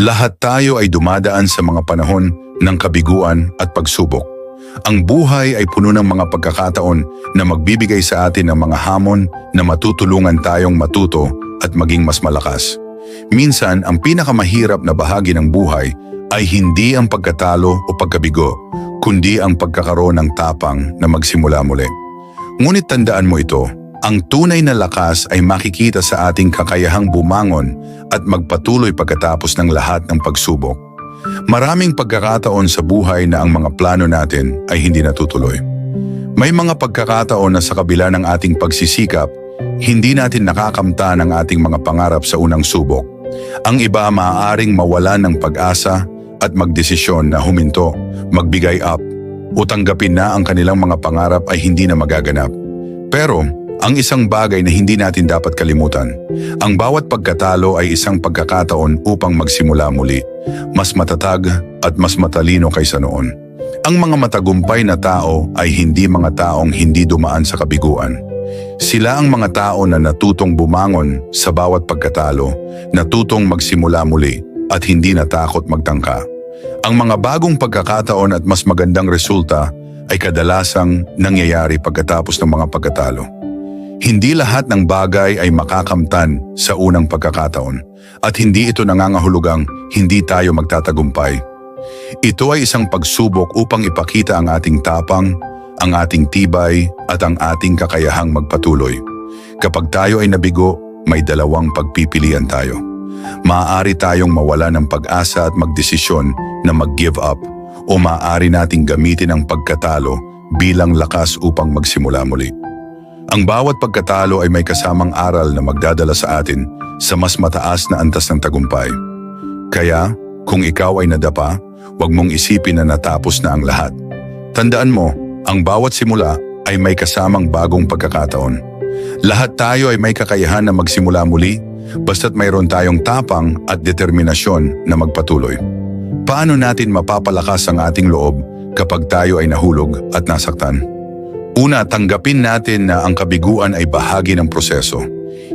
Lahat tayo ay dumadaan sa mga panahon ng kabiguan at pagsubok. Ang buhay ay puno ng mga pagkakataon na magbibigay sa atin ng mga hamon na matutulungan tayong matuto at maging mas malakas. Minsan, ang pinakamahirap na bahagi ng buhay ay hindi ang pagkatalo o pagkabigo, kundi ang pagkakaroon ng tapang na magsimula muli. Ngunit tandaan mo ito, ang tunay na lakas ay makikita sa ating kakayahang bumangon at magpatuloy pagkatapos ng lahat ng pagsubok. Maraming pagkakataon sa buhay na ang mga plano natin ay hindi natutuloy. May mga pagkakataon na sa kabila ng ating pagsisikap, hindi natin nakakamta ng ating mga pangarap sa unang subok. Ang iba maaaring mawalan ng pag-asa at magdesisyon na huminto, magbigay up, o tanggapin na ang kanilang mga pangarap ay hindi na magaganap. Pero, ang isang bagay na hindi natin dapat kalimutan, ang bawat pagkatalo ay isang pagkakataon upang magsimula muli, mas matatag at mas matalino kaysa noon. Ang mga matagumpay na tao ay hindi mga taong hindi dumaan sa kabiguan. Sila ang mga tao na natutong bumangon sa bawat pagkatalo, natutong magsimula muli at hindi natakot magtangka. Ang mga bagong pagkakataon at mas magandang resulta ay kadalasang nangyayari pagkatapos ng mga pagkatalo. Hindi lahat ng bagay ay makakamtan sa unang pagkakataon at hindi ito nangangahulugang hindi tayo magtatagumpay. Ito ay isang pagsubok upang ipakita ang ating tapang, ang ating tibay at ang ating kakayahang magpatuloy. Kapag tayo ay nabigo, may dalawang pagpipilian tayo. Maaari tayong mawala ng pag-asa at magdesisyon na mag-give up o maaari nating gamitin ang pagkatalo bilang lakas upang magsimula muli. Ang bawat pagkatalo ay may kasamang aral na magdadala sa atin sa mas mataas na antas ng tagumpay. Kaya, kung ikaw ay nadapa, huwag mong isipin na natapos na ang lahat. Tandaan mo, ang bawat simula ay may kasamang bagong pagkakataon. Lahat tayo ay may kakayahan na magsimula muli basta't mayroon tayong tapang at determinasyon na magpatuloy. Paano natin mapapalakas ang ating loob kapag tayo ay nahulog at nasaktan? Una, tanggapin natin na ang kabiguan ay bahagi ng proseso.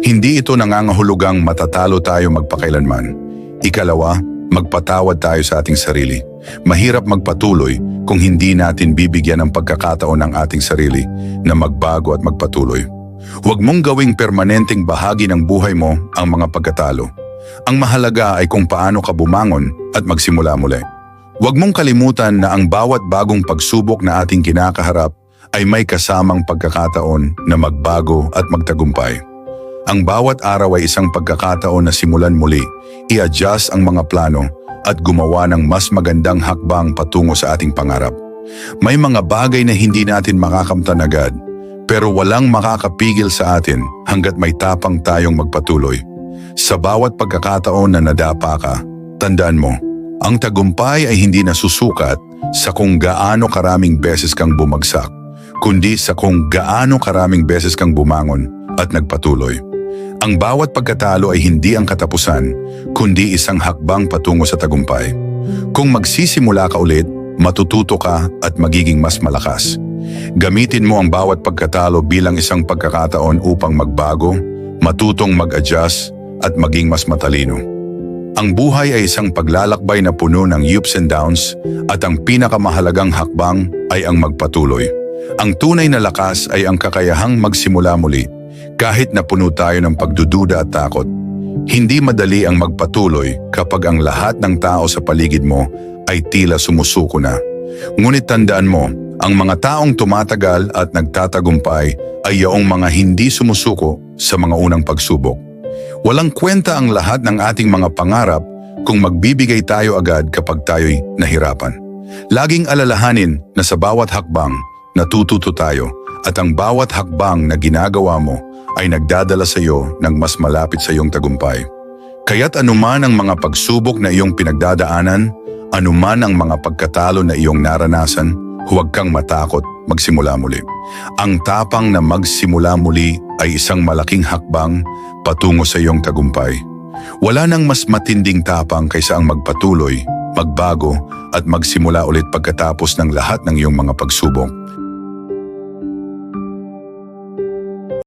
Hindi ito nangangahulugang matatalo tayo magpakailanman. Ikalawa, magpatawad tayo sa ating sarili. Mahirap magpatuloy kung hindi natin bibigyan ng pagkakataon ng ating sarili na magbago at magpatuloy. Huwag mong gawing permanenteng bahagi ng buhay mo ang mga pagkatalo. Ang mahalaga ay kung paano ka bumangon at magsimula muli. Huwag mong kalimutan na ang bawat bagong pagsubok na ating kinakaharap ay may kasamang pagkakataon na magbago at magtagumpay. Ang bawat araw ay isang pagkakataon na simulan muli, i-adjust ang mga plano at gumawa ng mas magandang hakbang patungo sa ating pangarap. May mga bagay na hindi natin makakamtan agad, pero walang makakapigil sa atin hanggat may tapang tayong magpatuloy. Sa bawat pagkakataon na nadapa ka, tandaan mo, ang tagumpay ay hindi nasusukat sa kung gaano karaming beses kang bumagsak, kundi sa kung gaano karaming beses kang bumangon at nagpatuloy. Ang bawat pagkatalo ay hindi ang katapusan, kundi isang hakbang patungo sa tagumpay. Kung magsisimula ka ulit, matututo ka at magiging mas malakas. Gamitin mo ang bawat pagkatalo bilang isang pagkakataon upang magbago, matutong mag-adjust at maging mas matalino. Ang buhay ay isang paglalakbay na puno ng ups and downs at ang pinakamahalagang hakbang ay ang magpatuloy. Ang tunay na lakas ay ang kakayahang magsimula muli kahit na puno tayo ng pagdududa at takot. Hindi madali ang magpatuloy kapag ang lahat ng tao sa paligid mo ay tila sumusuko na. Ngunit tandaan mo, ang mga taong tumatagal at nagtatagumpay ay yaong mga hindi sumusuko sa mga unang pagsubok. Walang kwenta ang lahat ng ating mga pangarap kung magbibigay tayo agad kapag tayo'y nahirapan. Laging alalahanin na sa bawat hakbang, natututo tayo at ang bawat hakbang na ginagawa mo ay nagdadala sa iyo ng mas malapit sa iyong tagumpay. Kaya't anuman ang mga pagsubok na iyong pinagdadaanan, anuman ang mga pagkatalo na iyong naranasan, huwag kang matakot magsimula muli. Ang tapang na magsimula muli ay isang malaking hakbang patungo sa iyong tagumpay. Wala nang mas matinding tapang kaysa ang magpatuloy, magbago at magsimula ulit pagkatapos ng lahat ng iyong mga pagsubok.